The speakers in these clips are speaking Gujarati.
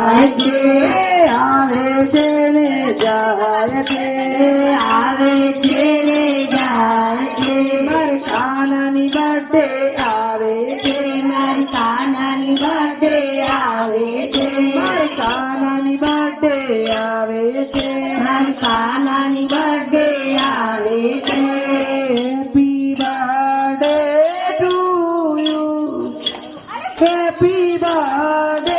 આવે છે ને જાય છે, આવે છે ને જાય છે. મારી કાનાની બર્થડે આવે છે, મારી કાનાની બર્થડે આવે છે. મારી કાનાની બર્થડે આવે છે, મારી કાનાની બર્થડે આવે છે. Happy birthday to you happy birthday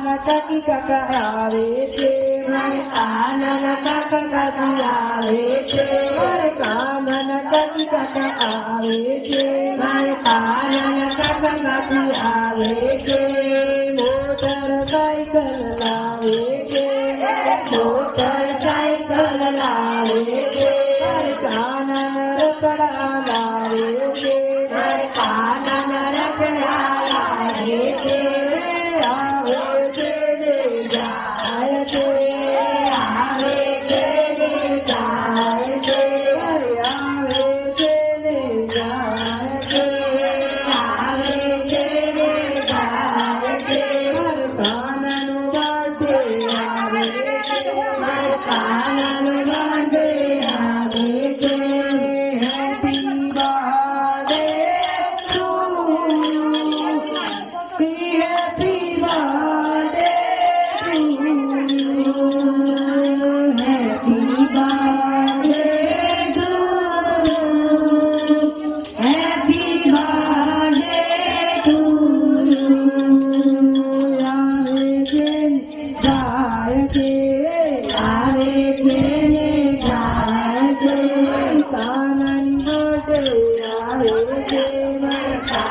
કાકી કાકા આવે છે મારે કાનન કાકા કાકી આવે છે મારે કાનન કાકી કાકા આવે છે મારે કાનન કાકા કાકી આવે છે મોટર સાયકલ લાવે છે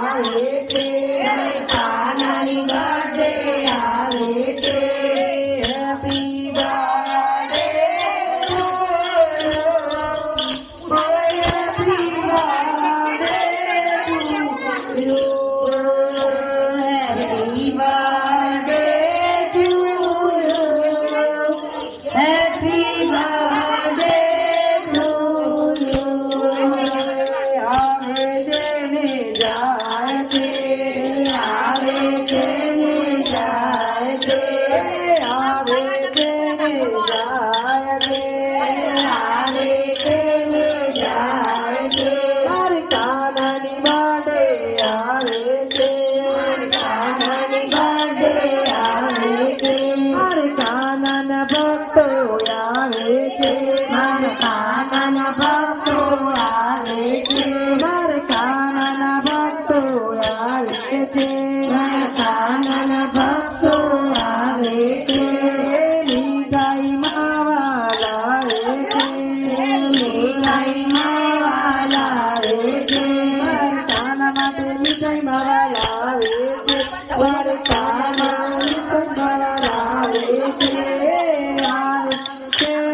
ಕಾಲೇ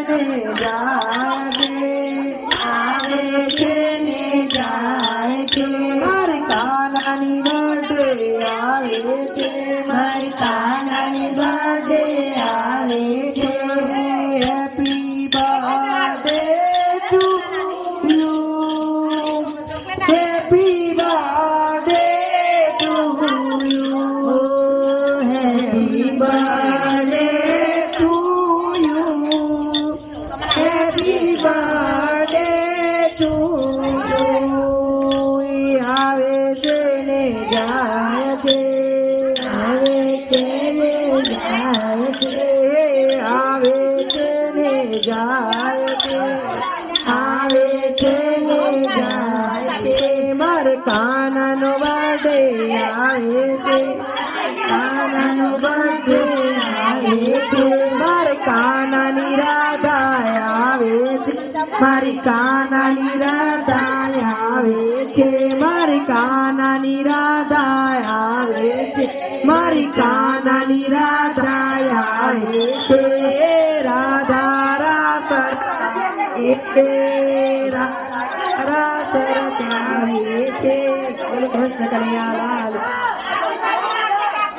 दे जा दे મારી કાનાની રાધા આવે છે, મારી કાનાની રાધા આવે છે, મારી કાનાની રાધા આવે છે. રાધા રાત રાત રાત આવે છે. કલ્યાણ